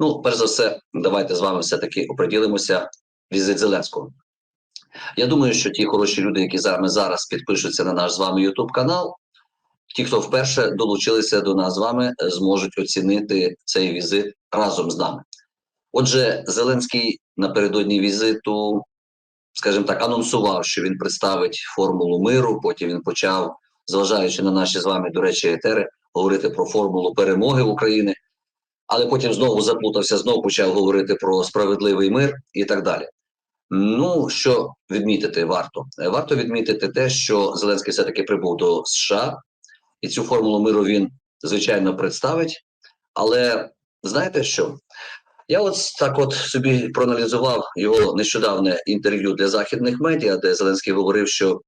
Ну, перш за все, давайте з вами все-таки оприділимося візит Зеленського. Я думаю, що ті хороші люди, які зараз, зараз підпишуться на наш з вами YouTube канал, ті, хто вперше долучилися до нас з вами, зможуть оцінити цей візит разом з нами. Отже, Зеленський напередодні візиту, скажімо так, анонсував, що він представить формулу миру. Потім він почав, зважаючи на наші з вами, до речі, етери, говорити про формулу перемоги України. Але потім знову заплутався, знову почав говорити про справедливий мир і так далі. Ну, що відмітити варто? Варто відмітити те, що Зеленський все-таки прибув до США, і цю формулу миру він, звичайно, представить. Але знаєте що? Я от так от собі проаналізував його нещодавне інтерв'ю для західних медіа, де Зеленський говорив, що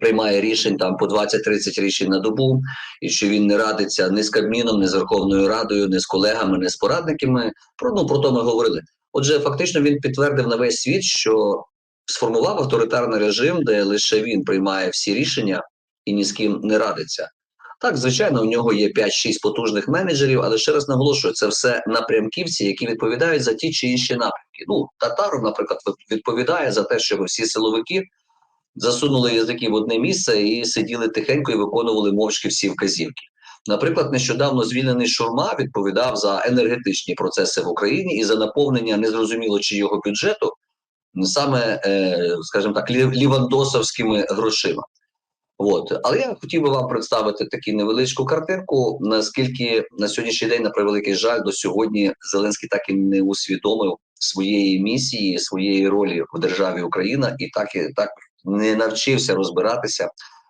приймає рішень там по 20-30 рішень на добу, і що він не радиться ні з Кабміном, ні з Верховною Радою, ні з колегами, ні з порадниками. Про ну про то ми говорили. Отже, фактично він підтвердив на весь світ, що сформував авторитарний режим, де лише він приймає всі рішення і ні з ким не радиться. Так, звичайно, у нього є 5-6 потужних менеджерів, але ще раз наголошую, це все напрямківці, які відповідають за ті чи інші напрямки. Ну, Татаров, наприклад, відповідає за те, що всі силовики засунули язики в одне місце і сиділи тихенько і виконували мовчки всі вказівки. Наприклад, нещодавно звільнений Шурма відповідав за енергетичні процеси в Україні і за наповнення незрозуміло чи його бюджету саме, е, скажімо так, лі- лівандосовськими грошима. От. Але я хотів би вам представити таку невеличку картинку, наскільки на сьогоднішній день, на превеликий жаль, до сьогодні Зеленський так і не усвідомив своєї місії, своєї ролі в державі Україна і так і так не навчився розбиратися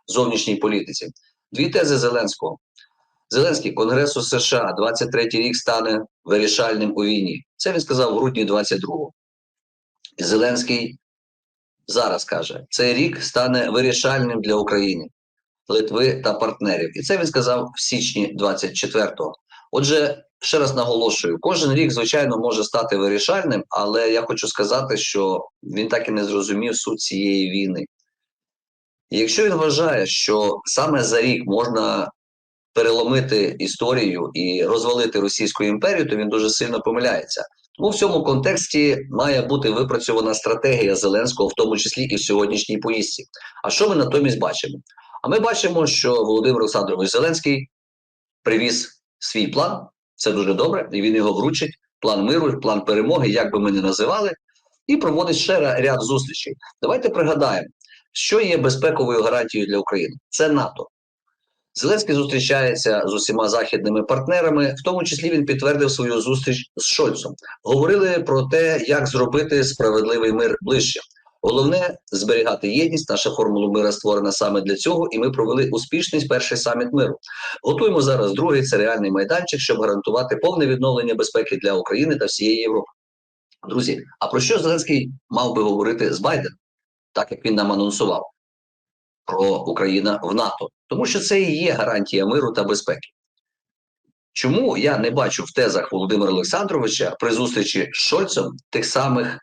в зовнішній політиці. Дві тези Зеленського. Зеленський Конгресу США 23-й рік стане вирішальним у війні. Це він сказав в грудні 22-го. І Зеленський зараз каже: цей рік стане вирішальним для України, Литви та партнерів. І це він сказав в січні 24-го. Отже, ще раз наголошую: кожен рік, звичайно, може стати вирішальним, але я хочу сказати, що він так і не зрозумів суть цієї війни. І якщо він вважає, що саме за рік можна переломити історію і розвалити Російську імперію, то він дуже сильно помиляється. Тому в цьому контексті має бути випрацьована стратегія Зеленського, в тому числі і в сьогоднішній поїздці. А що ми натомість бачимо? А ми бачимо, що Володимир Олександрович Зеленський привіз свій план. Це дуже добре, і він його вручить. План миру, план перемоги, як би ми не називали, і проводить ще ряд зустрічей. Давайте пригадаємо, що є безпековою гарантією для України. Це НАТО. Зеленський зустрічається з усіма західними партнерами, в тому числі він підтвердив свою зустріч з Шольцом. Говорили про те, як зробити справедливий мир ближче. Головне зберігати єдність. Наша формула мира створена саме для цього, і ми провели успішний перший саміт миру. Готуємо зараз другий це реальний майданчик, щоб гарантувати повне відновлення безпеки для України та всієї Європи. Друзі, а про що Зеленський мав би говорити з Байденом, так як він нам анонсував? Про Україна в НАТО, тому що це і є гарантія миру та безпеки. Чому я не бачу в тезах Володимира Олександровича при зустрічі з Шольцем тих самих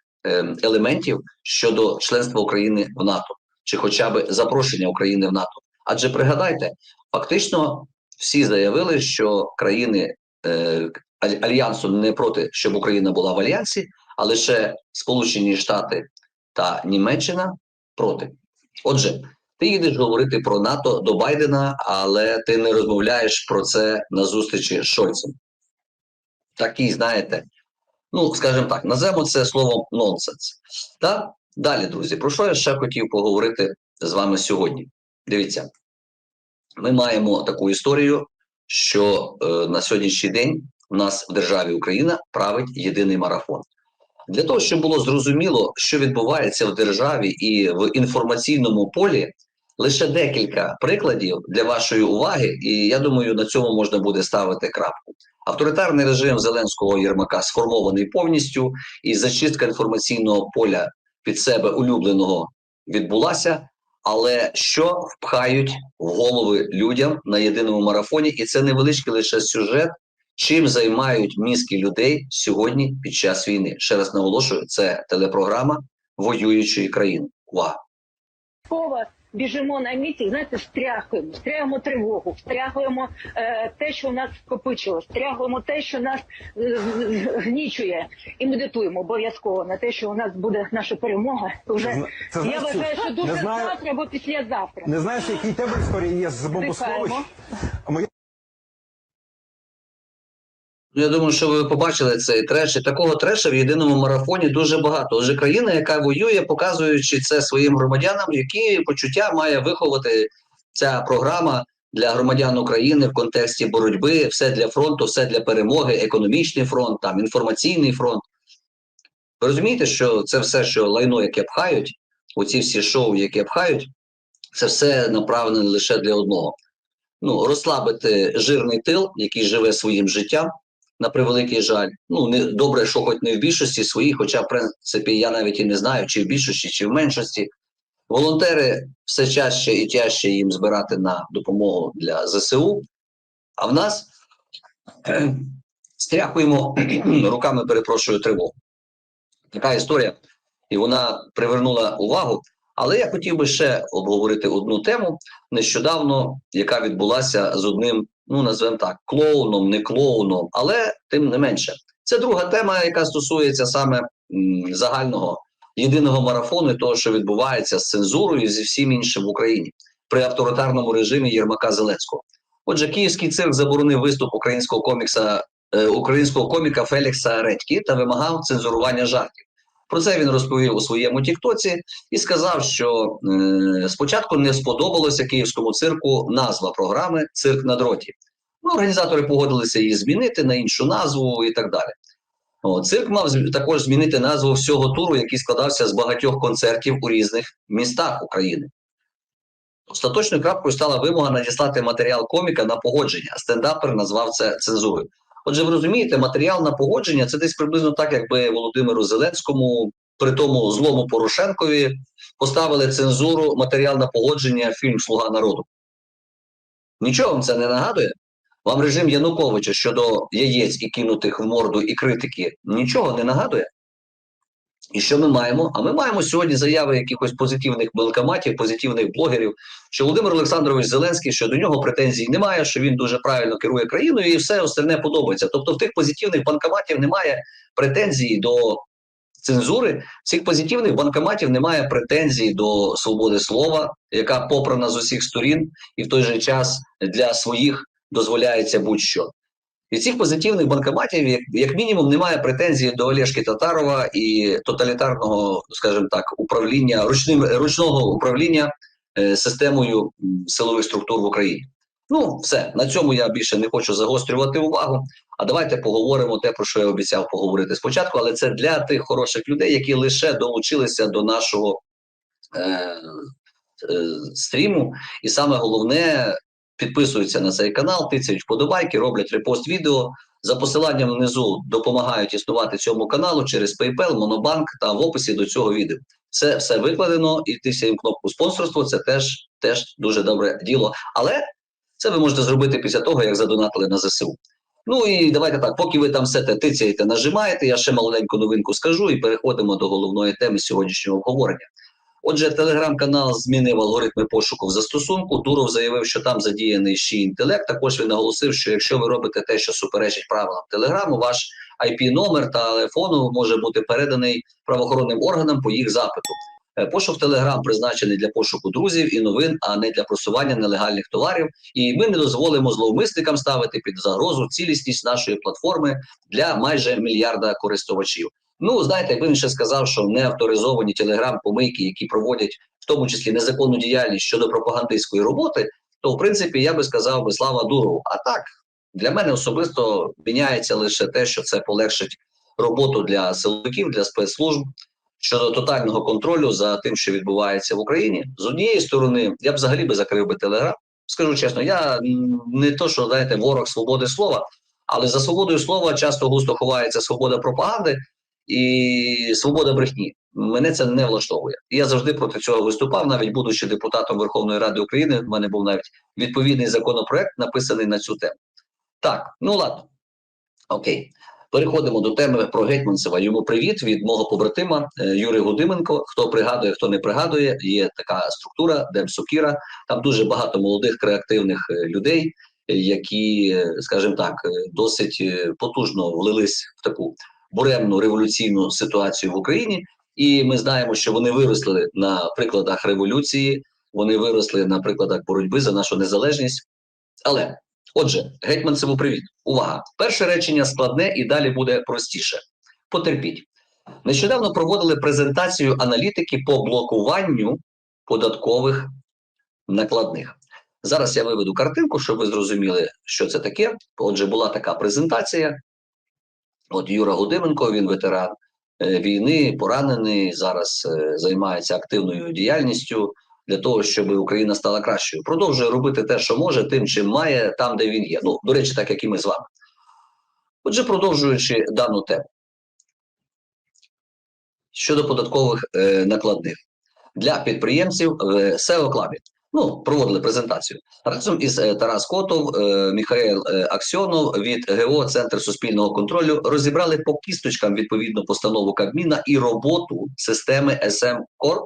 елементів щодо членства України в НАТО, чи хоча б запрошення України в НАТО? Адже пригадайте, фактично всі заявили, що країни е, альянсу не проти, щоб Україна була в альянсі, а лише Сполучені Штати та Німеччина проти. Отже, ти їдеш говорити про НАТО до Байдена, але ти не розмовляєш про це на зустрічі з Шольцем. Такий, знаєте, ну, скажімо так, називаємо це словом нонсенс. Та далі, друзі, про що я ще хотів поговорити з вами сьогодні? Дивіться, ми маємо таку історію, що е, на сьогоднішній день у нас в державі Україна править єдиний марафон. Для того, щоб було зрозуміло, що відбувається в державі і в інформаційному полі, лише декілька прикладів для вашої уваги, і я думаю, на цьому можна буде ставити крапку. Авторитарний режим Зеленського Єрмака сформований повністю, і зачистка інформаційного поля під себе улюбленого відбулася. Але що впхають в голови людям на єдиному марафоні, і це невеличкий лише сюжет, чим займають мізки людей сьогодні під час війни. Ще раз наголошую, це телепрограма воюючої країни. Увага! Біжимо на місці, знаєте, стряхуємо, стряхуємо тривогу, стряхуємо е, те, що у нас скопичило, стряхуємо те, що нас е, гнічує, і медитуємо обов'язково на те, що у нас буде наша перемога. То вже це я знаєш, вважаю, що дуже знаю- завтра або післязавтра. Не знаєш, який тебе історія є з бомбосховищ? Я думаю, що ви побачили цей треш. І такого треша в єдиному марафоні дуже багато. Отже, країна, яка воює, показуючи це своїм громадянам, які почуття має виховати ця програма для громадян України в контексті боротьби, все для фронту, все для перемоги, економічний фронт, там інформаційний фронт. Ви розумієте, що це все, що лайно, яке пхають, оці всі шоу, які пхають, це все направлено лише для одного. Ну, розслабити жирний тил, який живе своїм життям, на превеликий жаль. Ну, не добре, що хоч не в більшості своїх, хоча, в принципі, я навіть і не знаю, чи в більшості, чи в меншості. Волонтери все чаще і тяжче їм збирати на допомогу для ЗСУ. А в нас стряхуємо руками, перепрошую, тривогу. Така історія, і вона привернула увагу. Але я хотів би ще обговорити одну тему нещодавно, яка відбулася з одним, ну назвемо так, клоуном, не клоуном, але тим не менше. Це друга тема, яка стосується саме м, загального єдиного марафону, того, що відбувається з цензурою і зі всім іншим в Україні при авторитарному режимі Єрмака Зеленського. Отже, київський цирк заборонив виступ українського комікса е, українського коміка Фелікса Редькі та вимагав цензурування жартів. Про це він розповів у своєму Тіктоці і сказав, що е, спочатку не сподобалося київському цирку назва програми Цирк на дроті. Ну, організатори погодилися її змінити на іншу назву і так далі. О, цирк мав також змінити назву всього туру, який складався з багатьох концертів у різних містах України. Остаточною крапкою стала вимога надіслати матеріал коміка на погодження. Стендапер назвав це цензурою. Отже, ви розумієте, матеріал на погодження це десь приблизно так, якби Володимиру Зеленському, при тому злому Порошенкові, поставили цензуру матеріал на погодження фільм Слуга народу. Нічого вам це не нагадує? Вам режим Януковича щодо яєць і кинутих в морду і критики нічого не нагадує? І що ми маємо? А ми маємо сьогодні заяви якихось позитивних банкоматів, позитивних блогерів, що Володимир Олександрович Зеленський, що до нього претензій немає, що він дуже правильно керує країною, і все остальне подобається. Тобто, в тих позитивних банкоматів немає претензій до цензури, в цих позитивних банкоматів немає претензій до свободи слова, яка попрана з усіх сторін, і в той же час для своїх дозволяється будь-що. І цих позитивних банкоматів, як, як мінімум, немає претензій до Олешки Татарова і тоталітарного, скажімо так, управління ручним ручного управління е, системою силових структур в Україні. Ну, все на цьому я більше не хочу загострювати увагу. А давайте поговоримо те, про що я обіцяв поговорити спочатку, але це для тих хороших людей, які лише долучилися до нашого е, е, стріму. І саме головне підписуються на цей канал, тицяють вподобайки, роблять репост відео. За посиланням внизу допомагають існувати цьому каналу через PayPal, Monobank та в описі до цього відео. Це все викладено, і тисяємо кнопку спонсорство. Це теж, теж дуже добре діло. Але це ви можете зробити після того, як задонатили на ЗСУ. Ну і давайте так, поки ви там все те тицяєте, нажимаєте, я ще маленьку новинку скажу і переходимо до головної теми сьогоднішнього обговорення. Отже, телеграм-канал змінив алгоритми пошуку в застосунку. Туров заявив, що там задіяний ще інтелект. Також він наголосив, що якщо ви робите те, що суперечить правилам телеграму, ваш IP-номер та телефону може бути переданий правоохоронним органам по їх запиту. Е, Пошук Телеграм призначений для пошуку друзів і новин, а не для просування нелегальних товарів. І ми не дозволимо зловмисникам ставити під загрозу цілісність нашої платформи для майже мільярда користувачів. Ну, знаєте, він ще сказав, що неавторизовані телеграм-помийки, які проводять в тому числі незаконну діяльність щодо пропагандистської роботи, то в принципі я би сказав би слава Дурову. А так для мене особисто міняється лише те, що це полегшить роботу для силовиків, для спецслужб щодо тотального контролю за тим, що відбувається в Україні. З однієї сторони, я б взагалі би закрив би телеграм. Скажу чесно, я не то, що знаєте, ворог свободи слова, але за свободою слова часто густо ховається свобода пропаганди і свобода брехні. Мене це не влаштовує. Я завжди проти цього виступав, навіть будучи депутатом Верховної Ради України. В мене був навіть відповідний законопроект, написаний на цю тему. Так, ну ладно. Окей. Переходимо до теми про Гетьманцева. Йому привіт від мого побратима е, Юрій Гудименко. Хто пригадує, хто не пригадує, є така структура Демсокіра. Там дуже багато молодих креативних е, людей, е, які, скажімо так, досить потужно влились в таку буремну революційну ситуацію в Україні. І ми знаємо, що вони виросли на прикладах революції, вони виросли на прикладах боротьби за нашу незалежність. Але Отже, Гетьманцеву привіт. Увага! Перше речення складне і далі буде простіше. Потерпіть. Нещодавно проводили презентацію аналітики по блокуванню податкових накладних. Зараз я виведу картинку, щоб ви зрозуміли, що це таке. Отже, була така презентація. От Юра Гудименко, він ветеран е, війни, поранений, зараз е, займається активною діяльністю для того, щоб Україна стала кращою. Продовжує робити те, що може, тим, чим має, там, де він є. Ну, до речі, так як і ми з вами. Отже, продовжуючи дану тему щодо податкових е, накладних для підприємців в SEO клабі. Ну, проводили презентацію разом із е, Тарас Котов, е, Михайло е, Аксьонов від ГО Центр суспільного контролю розібрали по кісточкам відповідну постанову Кабміна і роботу системи Corp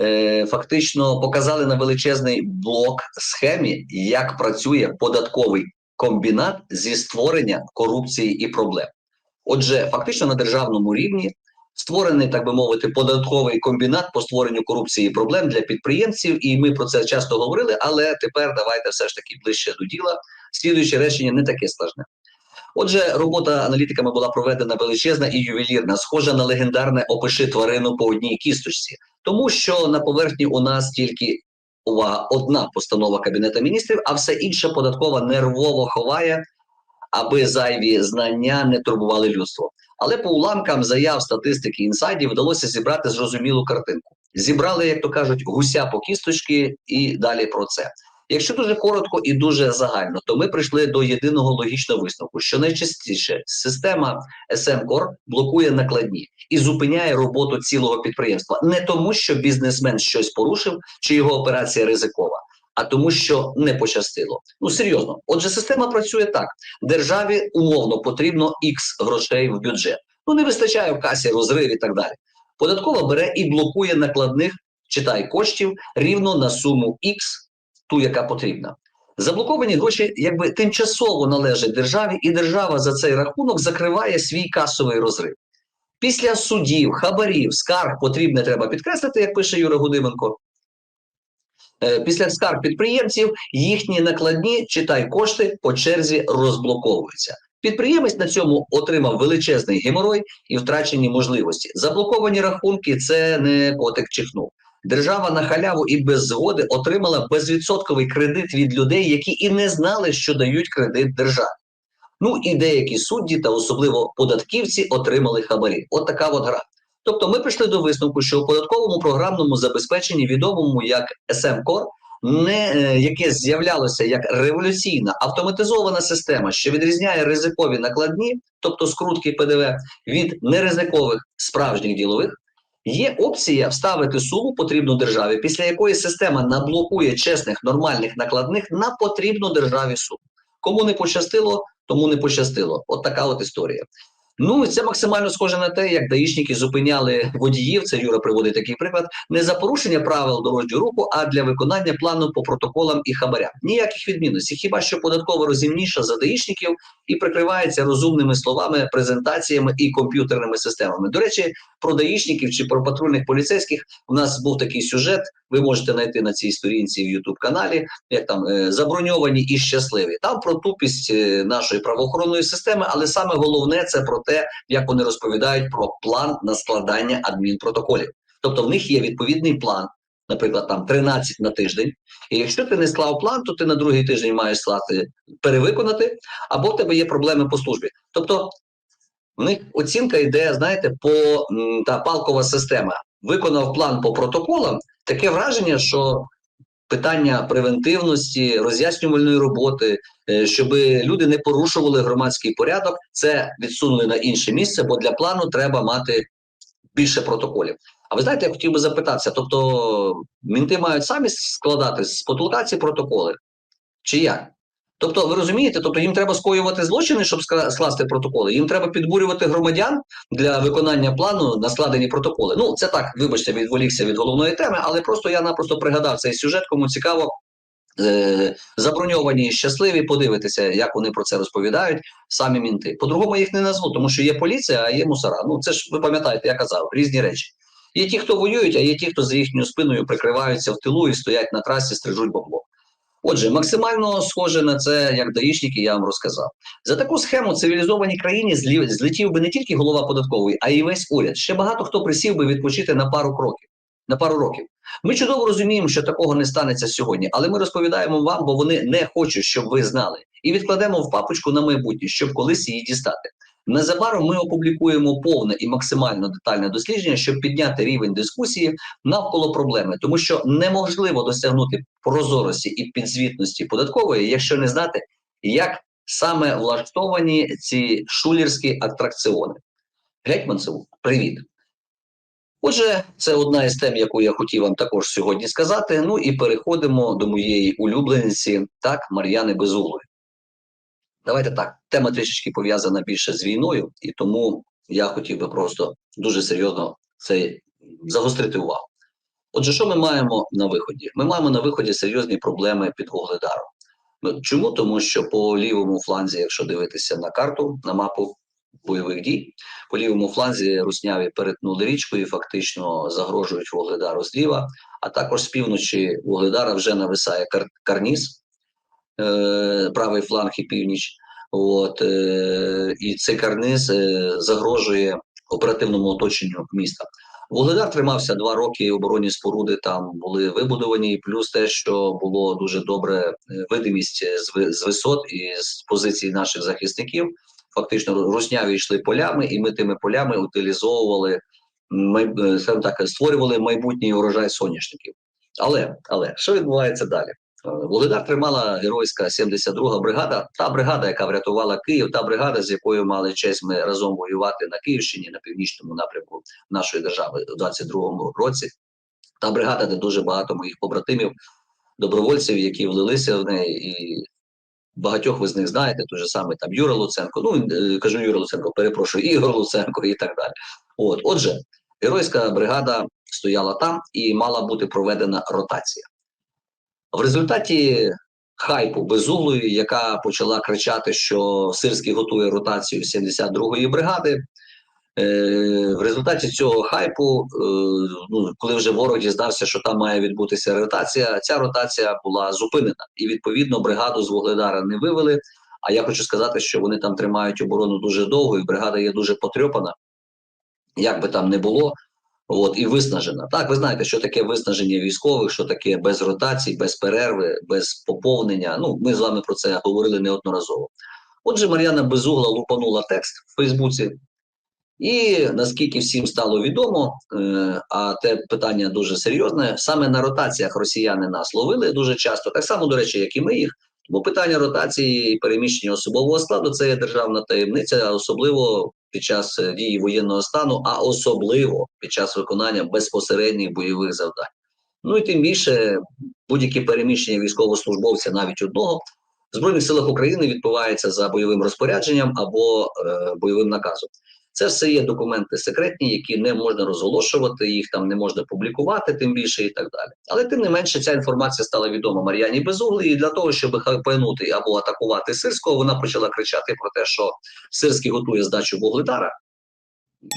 е, фактично показали на величезний блок схемі, як працює податковий комбінат зі створення корупції і проблем. Отже, фактично на державному рівні створений, так би мовити, податковий комбінат по створенню корупції і проблем для підприємців, і ми про це часто говорили. Але тепер давайте все ж таки ближче до діла. Слідуюче речення не таке складне. Отже, робота аналітиками була проведена величезна і ювелірна, схожа на легендарне опиши тварину по одній кісточці, тому що на поверхні у нас тільки увага, одна постанова Кабінету міністрів, а все інше податкова нервово ховає, аби зайві знання не турбували людство. Але по уламкам заяв статистики інсайдів вдалося зібрати зрозумілу картинку. Зібрали, як то кажуть, гуся по кісточки, і далі про це. Якщо дуже коротко і дуже загально, то ми прийшли до єдиного логічного висновку, що найчастіше система SM-Core блокує накладні і зупиняє роботу цілого підприємства не тому, що бізнесмен щось порушив чи його операція ризикова, а тому, що не пощастило. Ну серйозно, отже, система працює так: державі умовно потрібно X грошей в бюджет. Ну не вистачає в касі розрив і так далі. Податкова бере і блокує накладних, читай коштів рівно на суму X, ту, яка потрібна. Заблоковані гроші якби тимчасово належать державі, і держава за цей рахунок закриває свій касовий розрив. Після судів, хабарів, скарг потрібне треба підкреслити, як пише Юра Гудименко. Е, Після скарг підприємців їхні накладні, читай кошти, по черзі розблоковуються. Підприємець на цьому отримав величезний геморой і втрачені можливості. Заблоковані рахунки це не котик чихнув. Держава на халяву і без згоди отримала безвідсотковий кредит від людей, які і не знали, що дають кредит державі. Ну і деякі судді та особливо податківці отримали хабарі. От така от гра. Тобто ми прийшли до висновку, що у податковому програмному забезпеченні, відомому як SM-Core, не е, яке з'являлося як революційна автоматизована система, що відрізняє ризикові накладні, тобто скрутки ПДВ, від неризикових справжніх ділових, є опція вставити суму потрібну державі, після якої система наблокує чесних нормальних накладних на потрібну державі суму. Кому не пощастило, тому не пощастило. От така от історія. Ну, це максимально схоже на те, як даїшники зупиняли водіїв. Це Юра приводить такий приклад, не за порушення правил дорожнього руху, а для виконання плану по протоколам і хабарям. Ніяких відмінностей. Хіба що податково розумніша за даїшників і прикривається розумними словами, презентаціями і комп'ютерними системами. До речі, про даїшників чи про патрульних поліцейських у нас був такий сюжет. Ви можете знайти на цій сторінці в Ютуб каналі, як там е, заброньовані і щасливі. Там про тупість е, нашої правоохоронної системи, але саме головне це про те, як вони розповідають про план на складання адмінпротоколів. Тобто в них є відповідний план, наприклад, там 13 на тиждень. І якщо ти не склав план, то ти на другий тиждень маєш скласти перевиконати, або в тебе є проблеми по службі. Тобто в них оцінка йде, знаєте, по та палкова система. Виконав план по протоколам. Таке враження, що питання превентивності, роз'яснювальної роботи, е, щоб люди не порушували громадський порядок, це відсунули на інше місце, бо для плану треба мати більше протоколів. А ви знаєте, я хотів би запитатися: тобто мінти мають самі складати з потолка ці протоколи? Чи як? Тобто, ви розумієте, тобто їм треба скоювати злочини, щоб скласти протоколи. Їм треба підбурювати громадян для виконання плану на складені протоколи. Ну, це так, вибачте, відволікся від головної теми, але просто я напросто пригадав цей сюжет, кому цікаво. Е, заброньовані щасливі, подивитися, як вони про це розповідають, самі мінти. По-другому їх не назву, тому що є поліція, а є мусора. Ну це ж ви пам'ятаєте, я казав, різні речі. Є ті, хто воюють, а є ті, хто за їхньою спиною прикриваються в тилу і стоять на трасі, стрижуть бабло. Отже, максимально схоже на це, як даїшники, я вам розказав. За таку схему в цивілізованій країні злетів би не тільки голова податкової, а й весь уряд. Ще багато хто присів би відпочити на пару кроків, на пару років. Ми чудово розуміємо, що такого не станеться сьогодні, але ми розповідаємо вам, бо вони не хочуть, щоб ви знали, і відкладемо в папочку на майбутнє, щоб колись її дістати. Незабаром ми опублікуємо повне і максимально детальне дослідження, щоб підняти рівень дискусії навколо проблеми, тому що неможливо досягнути прозорості і підзвітності податкової, якщо не знати, як саме влаштовані ці шулерські атракціони. Гетьманцеву, привіт. Отже, це одна із тем, яку я хотів вам також сьогодні сказати. Ну і переходимо до моєї улюбленці, так, Мар'яни Безуглої. Давайте так. Тема трішечки пов'язана більше з війною, і тому я хотів би просто дуже серйозно це загострити увагу. Отже, що ми маємо на виході? Ми маємо на виході серйозні проблеми під Вугледаром. Ну, Чому? Тому що по лівому фланзі, якщо дивитися на карту, на мапу бойових дій, по лівому фланзі русняві перетнули річку і фактично загрожують Вугледару зліва, а також з півночі Вугледара вже нависає кар- карніз, е, правий фланг і північ. От, е, і цей карниз е, загрожує оперативному оточенню міста. Вугледар тримався два роки, оборонні споруди там були вибудовані, плюс те, що було дуже добре е, видимість з, висот і з позицій наших захисників. Фактично русняві йшли полями, і ми тими полями утилізовували е, так, створювали майбутній урожай соняшників. Але, але що відбувається далі? Е, Вугледар тримала геройська 72-га бригада, та бригада, яка врятувала Київ, та бригада, з якою мали честь ми разом воювати на Київщині, на північному напрямку нашої держави у 22-му році. Та бригада, де дуже багато моїх побратимів, добровольців, які влилися в неї, і багатьох ви з них знаєте, той же самий там Юра Луценко. Ну е, кажу Юра Луценко, перепрошую, Ігор Луценко і так далі. От, отже, геройська бригада стояла там і мала бути проведена ротація. В результаті хайпу безуглої, яка почала кричати, що Сирський готує ротацію 72-ї бригади. Е, в результаті цього хайпу, е, ну, коли вже ворог дізнався, що там має відбутися ротація, ця ротація була зупинена. І відповідно бригаду з Вугледара не вивели. А я хочу сказати, що вони там тримають оборону дуже довго, і бригада є дуже потрьопана, як би там не було. От і виснажена. Так, ви знаєте, що таке виснаження військових, що таке без ротацій, без перерви, без поповнення. Ну, ми з вами про це говорили неодноразово. Отже, Мар'яна Безугла лупанула текст в Фейсбуці, і наскільки всім стало відомо, е, а те питання дуже серйозне, саме на ротаціях росіяни нас ловили дуже часто, так само, до речі, як і ми їх. Бо питання ротації і переміщення особового складу це є державна таємниця, особливо під час е, дії воєнного стану, а особливо під час виконання безпосередніх бойових завдань. Ну і тим більше будь-які переміщення військовослужбовця, навіть одного, в Збройних силах України відбувається за бойовим розпорядженням або е, бойовим наказом. Це все є документи секретні, які не можна розголошувати, їх там не можна публікувати, тим більше і так далі. Але тим не менше, ця інформація стала відома Мар'яні Безуглій, і для того, щоб хайпанути або атакувати Сирського, вона почала кричати про те, що Сирський готує здачу Вугледара.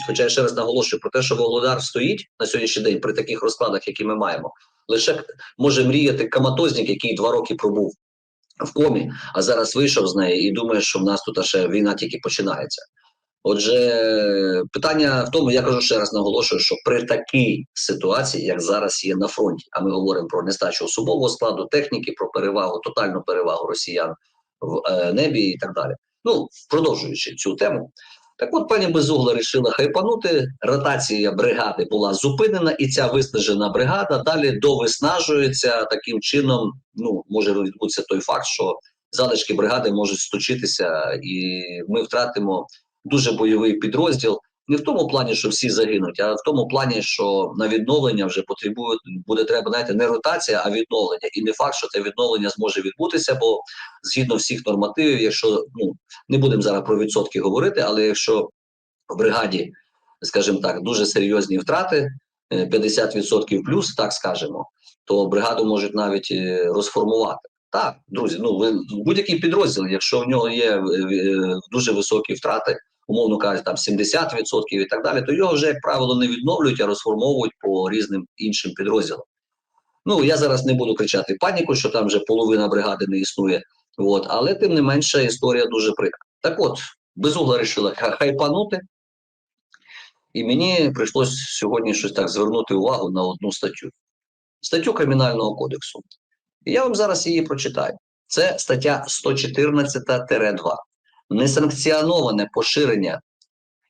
Хоча я ще раз наголошую про те, що Вугледар стоїть на сьогоднішній день при таких розкладах, які ми маємо, лише може мріяти каматознік, який два роки пробув в комі, а зараз вийшов з неї і думає, що в нас тут ще війна тільки починається. Отже, питання в тому, я кажу ще раз наголошую, що при такій ситуації, як зараз є на фронті, а ми говоримо про нестачу особового складу, техніки, про перевагу, тотальну перевагу росіян в е, небі і так далі. Ну, продовжуючи цю тему, так от пані Безугла рішила хайпанути. Ротація бригади була зупинена, і ця виснажена бригада далі довиснажується таким чином. Ну може відбутися той факт, що залишки бригади можуть сточитися, і ми втратимо дуже бойовий підрозділ, Не в тому плані, що всі загинуть, а в тому плані, що на відновлення вже потребує буде треба знаєте, не ротація, а відновлення. І не факт, що це відновлення зможе відбутися, бо згідно всіх нормативів, якщо ну не будемо зараз про відсотки говорити, але якщо в бригаді, скажімо так, дуже серйозні втрати, е, 50% плюс, так скажемо, то бригаду можуть навіть е, розформувати. Так, друзі, ну ви будь-який підрозділ, якщо в нього є е, е, дуже високі втрати, умовно кажуть, там 70% і так далі, то його вже, як правило, не відновлюють, а розформовують по різним іншим підрозділам. Ну я зараз не буду кричати паніку, що там вже половина бригади не існує. От, але тим не менше історія дуже прикра. Так от, безугла вирішила хайпанути, і мені прийшлось сьогодні щось так звернути увагу на одну статтю. Статтю Кримінального кодексу. Я вам зараз її прочитаю. Це стаття 114-2. Несанкціоноване поширення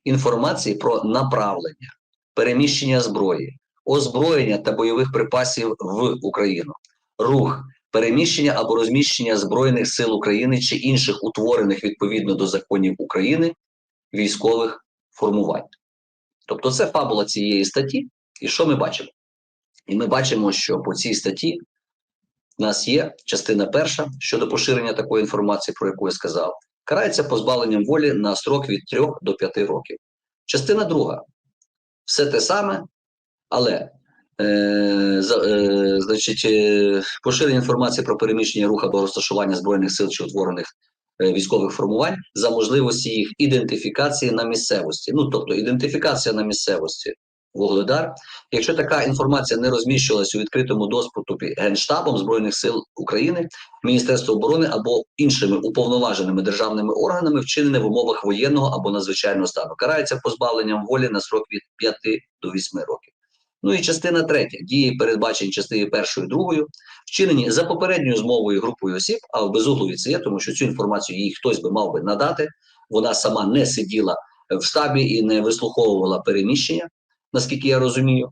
інформації про направлення, переміщення зброї, озброєння та бойових припасів в Україну, рух, переміщення або розміщення Збройних сил України чи інших утворених відповідно до законів України військових формувань. Тобто це фабула цієї статті. І що ми бачимо? І ми бачимо, що по цій статті в нас є частина перша щодо поширення такої інформації, про яку я сказав, карається позбавленням волі на строк від 3 до 5 років. Частина друга все те саме, але е, е, значить, е, поширення інформації про переміщення рух або розташування збройних сил чи утворених е, військових формувань за можливості їх ідентифікації на місцевості. Ну тобто ідентифікація на місцевості. Вугледар. Якщо така інформація не розміщувалась у відкритому доступі Генштабом Збройних сил України, Міністерством оборони або іншими уповноваженими державними органами, вчинене в умовах воєнного або надзвичайного стану, карається позбавленням волі на срок від 5 до 8 років. Ну і частина третя дії, передбачені частиною першою другою, вчинені за попередньою змовою групою осіб, а в безуглові це є, тому що цю інформацію їй хтось би мав би надати. Вона сама не сиділа в штабі і не вислуховувала переміщення наскільки я розумію.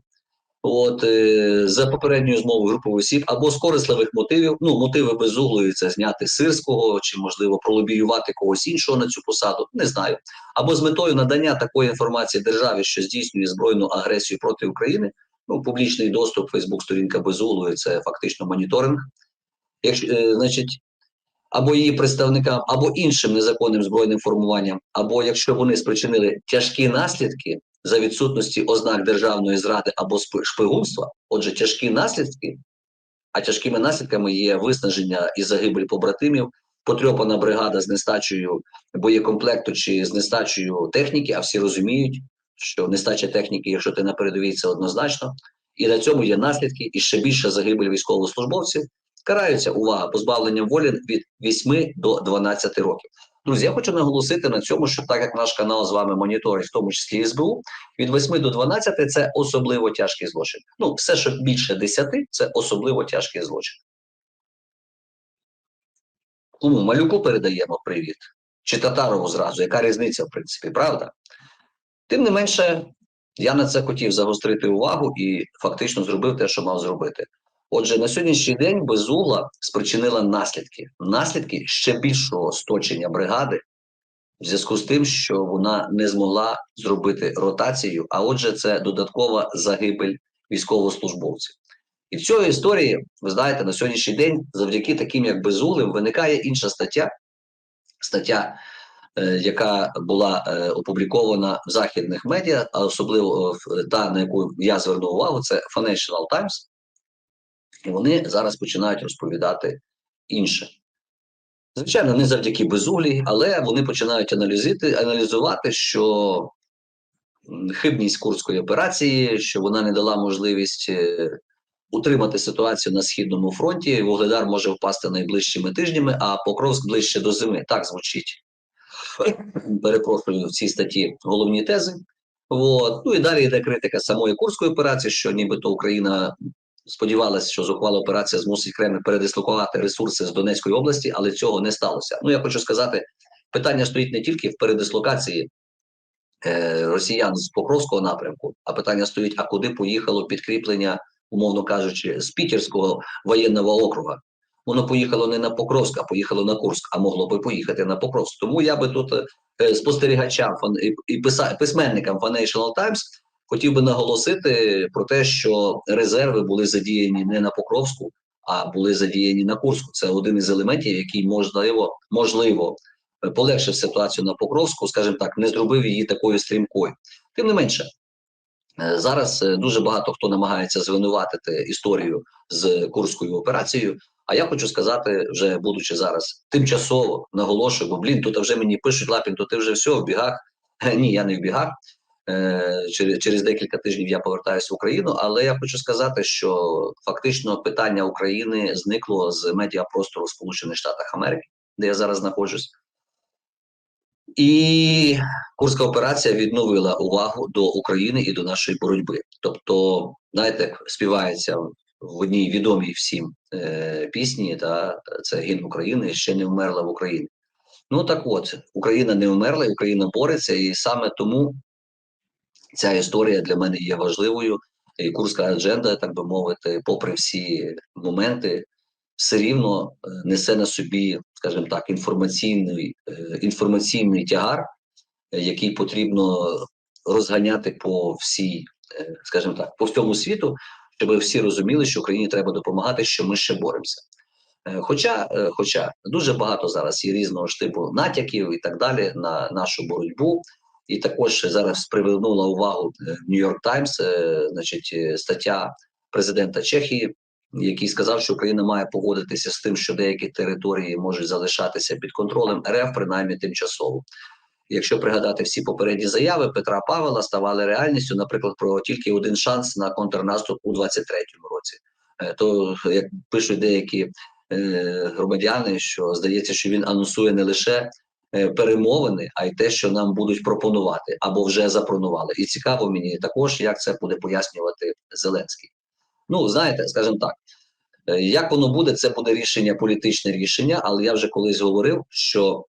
От е, за попередньою змовою групових осіб або з корисливих мотивів. Ну, мотиви безуглої це зняти сирського, чи можливо пролобіювати когось іншого на цю посаду, не знаю. Або з метою надання такої інформації державі, що здійснює збройну агресію проти України. Ну, публічний доступ, Фейсбук-сторінка безуглої це фактично моніторинг. Якщо, е, значить, або її представникам, або іншим незаконним збройним формуванням, або якщо вони спричинили тяжкі наслідки за відсутності ознак державної зради або шпигунства, отже, тяжкі наслідки, а тяжкими наслідками є виснаження і загибель побратимів, потрьопана бригада з нестачею боєкомплекту чи з нестачею техніки, а всі розуміють, що нестача техніки, якщо ти на передовій, це однозначно. І на цьому є наслідки, і ще більша загибель військовослужбовців. Караються увага позбавленням волі від 8 до 12 років. Друзі, я хочу наголосити на цьому, що так як наш канал з вами моніторить, в тому числі СБУ, від 8 до 12 це особливо тяжкий злочин. Ну, все, що більше 10 це особливо тяжкий злочин. Кому малюку передаємо привіт? Чи татарову зразу? Яка різниця, в принципі, правда? Тим не менше, я на це хотів загострити увагу і фактично зробив те, що мав зробити. Отже, на сьогоднішній день безугла спричинила наслідки. Наслідки ще більшого сточення бригади в зв'язку з тим, що вона не змогла зробити ротацію, а отже, це додаткова загибель військовослужбовців. І в цій історії, ви знаєте, на сьогоднішній день, завдяки таким як безуглим, виникає інша стаття, стаття, е, яка була е, опублікована в західних медіа, а особливо е, та, на яку я звернув увагу, це Financial Times. І вони зараз починають розповідати інше. Звичайно, не завдяки безуглі, але вони починають аналізувати, що хибність курської операції, що вона не дала можливість е, утримати ситуацію на східному фронті. Вугледар може впасти найближчими тижнями, а Покровськ ближче до зими. Так звучить. Перепрошую в цій статті головні тези. От. Ну і далі йде критика самої курської операції, що нібито Україна сподівалася, що зухвала операція змусить Кремль передислокувати ресурси з Донецької області, але цього не сталося. Ну я хочу сказати, питання стоїть не тільки в передислокації е, росіян з Покровського напрямку, а питання стоїть: а куди поїхало підкріплення, умовно кажучи, з Пітерського воєнного округа. воно поїхало не на Покровськ, а поїхало на Курськ, а могло би поїхати на Покровськ. Тому я би тут е, спостерігачам фан- і писа- письменникам Financial Times хотів би наголосити про те, що резерви були задіяні не на Покровську, а були задіяні на Курську. Це один із елементів, який можливо, можливо полегшив ситуацію на Покровську, скажімо так, не зробив її такою стрімкою. Тим не менше, е, зараз е, дуже багато хто намагається звинуватити історію з Курською операцією. А я хочу сказати, вже будучи зараз тимчасово наголошую, бо блін, тут вже мені пишуть Лапін, то ти вже все в бігах. Е, Ні, я не в бігах. Е, Через, декілька тижнів я повертаюся в Україну, але я хочу сказати, що фактично питання України зникло з медіапростору Сполучених Штатів Америки, де я зараз знаходжусь. І Курська операція відновила увагу до України і до нашої боротьби. Тобто, знаєте, співається в одній відомій всім е, пісні, та це гімн України ще не вмерла в Україні. Ну так от, Україна не вмерла, Україна бореться, і саме тому ця історія для мене є важливою. І Курська адженда, так би мовити, попри всі моменти, все рівно е, несе на собі, скажімо так, інформаційний, е, інформаційний тягар, е, який потрібно розганяти по всій, скажімо так, по всьому світу, щоб всі розуміли, що Україні треба допомагати, що ми ще боремося. Хоча, хоча дуже багато зараз є різного ж типу натяків і так далі на нашу боротьбу. І також зараз привернула увагу Нью-Йорк Таймс, значить, е, стаття президента Чехії, який сказав, що Україна має погодитися з тим, що деякі території можуть залишатися під контролем РФ, принаймні тимчасово. Якщо пригадати всі попередні заяви Петра Павела ставали реальністю, наприклад, про тільки один шанс на контрнаступ у 23-му році. Е, То як пишуть деякі е, громадяни, що здається, що він анонсує не лише е, перемовини, а й те, що нам будуть пропонувати або вже запропонували. І цікаво мені також, як це буде пояснювати Зеленський. Ну, знаєте, скажімо так, е, як воно буде, це буде рішення, політичне рішення, але я вже колись говорив, що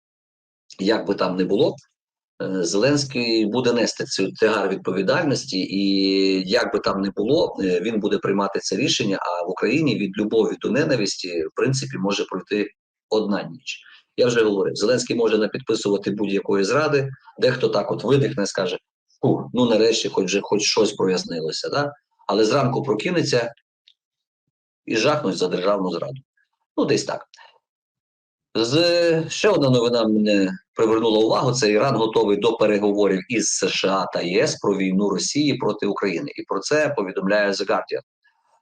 як би там не було, е, Зеленський буде нести цю тягар відповідальності, і як би там не було, е, він буде приймати це рішення. А в Україні від любові до ненависті, в принципі, може пройти одна ніч. Я вже говорив, Зеленський може не підписувати будь-якої зради. Дехто так от видихне, скаже: Фу, ну нарешті, хоч же хоч щось прояснилося. Да? Але зранку прокинеться і жахнуть за державну зраду. Ну, десь так. З ще одна новина мене привернула увагу: це Іран готовий до переговорів із США та ЄС про війну Росії проти України. І про це повідомляє The Guardian.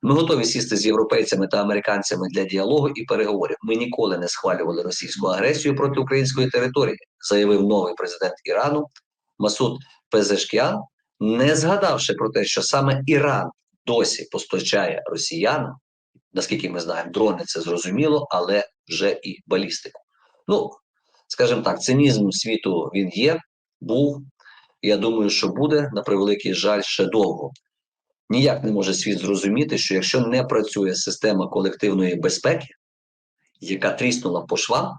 Ми готові сісти з європейцями та американцями для діалогу і переговорів. Ми ніколи не схвалювали російську агресію проти української території, заявив новий президент Ірану Масуд Пезешкіан, не згадавши про те, що саме Іран досі постачає росіянам, наскільки ми знаємо, дрони це зрозуміло, але вже і балістику. Ну, скажімо так, цинізм світу він є, був. Я думаю, що буде на превеликий жаль ще довго. Ніяк не може світ зрозуміти, що якщо не працює система колективної безпеки, яка тріснула по швам,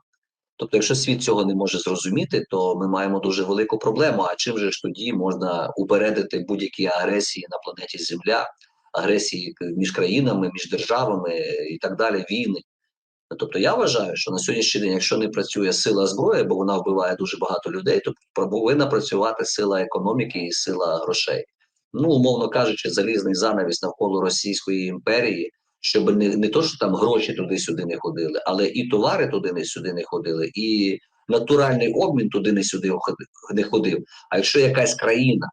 тобто, якщо світ цього не може зрозуміти, то ми маємо дуже велику проблему. А чим же ж тоді можна упередити будь-які агресії на планеті Земля, агресії між країнами, між державами і так далі, війни? Тобто я вважаю, що на сьогоднішній день, якщо не працює сила зброї, бо вона вбиває дуже багато людей, то повинна працювати сила економіки і сила грошей. Ну, умовно кажучи, залізний занавіс навколо Російської імперії, щоб не, не то, що там гроші туди-сюди не ходили, але і товари туди не сюди не ходили, і натуральний обмін туди не сюди не ходив. А якщо якась країна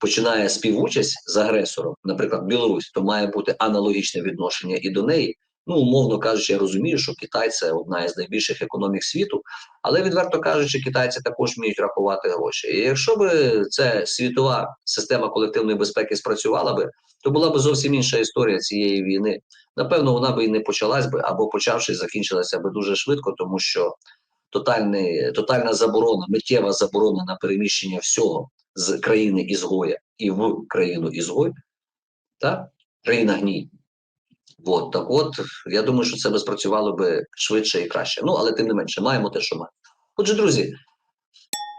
починає співучасть з агресором, наприклад, Білорусь, то має бути аналогічне відношення і до неї. Ну, умовно кажучи, я розумію, що Китай це одна із найбільших економік світу, але відверто кажучи, китайці також вміють рахувати гроші. І якщо б ця світова система колективної безпеки спрацювала би, то була б зовсім інша історія цієї війни. Напевно, вона би і не почалась би, або почавшись, закінчилася би дуже швидко, тому що тотальний, тотальна заборона, миттєва заборона на переміщення всього з країни ізгоя і в країну ізгой, так? країна гній. От, так от, я думаю, що це би спрацювало би швидше і краще. Ну, але тим не менше, маємо те, що маємо. Отже, друзі,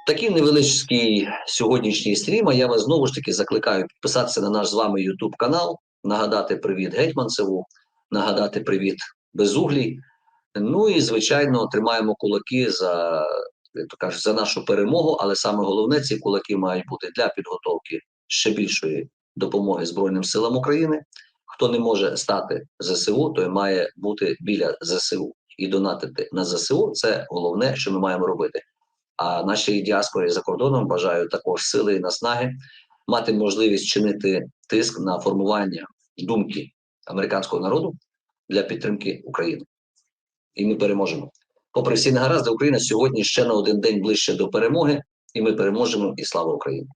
такий невеличкий сьогоднішній стрім, а я вас знову ж таки закликаю підписатися на наш з вами YouTube канал, нагадати привіт Гетьманцеву, нагадати привіт Безуглій. Ну і звичайно, тримаємо кулаки за то кажуть, за нашу перемогу. Але саме головне, ці кулаки мають бути для підготовки ще більшої допомоги Збройним силам України. Хто не може стати ЗСУ, той має бути біля ЗСУ і донатити на ЗСУ. Це головне, що ми маємо робити. А нашій діаспорі за кордоном бажаю також сили і наснаги мати можливість чинити тиск на формування думки американського народу для підтримки України. І ми переможемо. Попри всі негаразди, Україна сьогодні ще на один день ближче до перемоги, і ми переможемо. І слава Україні!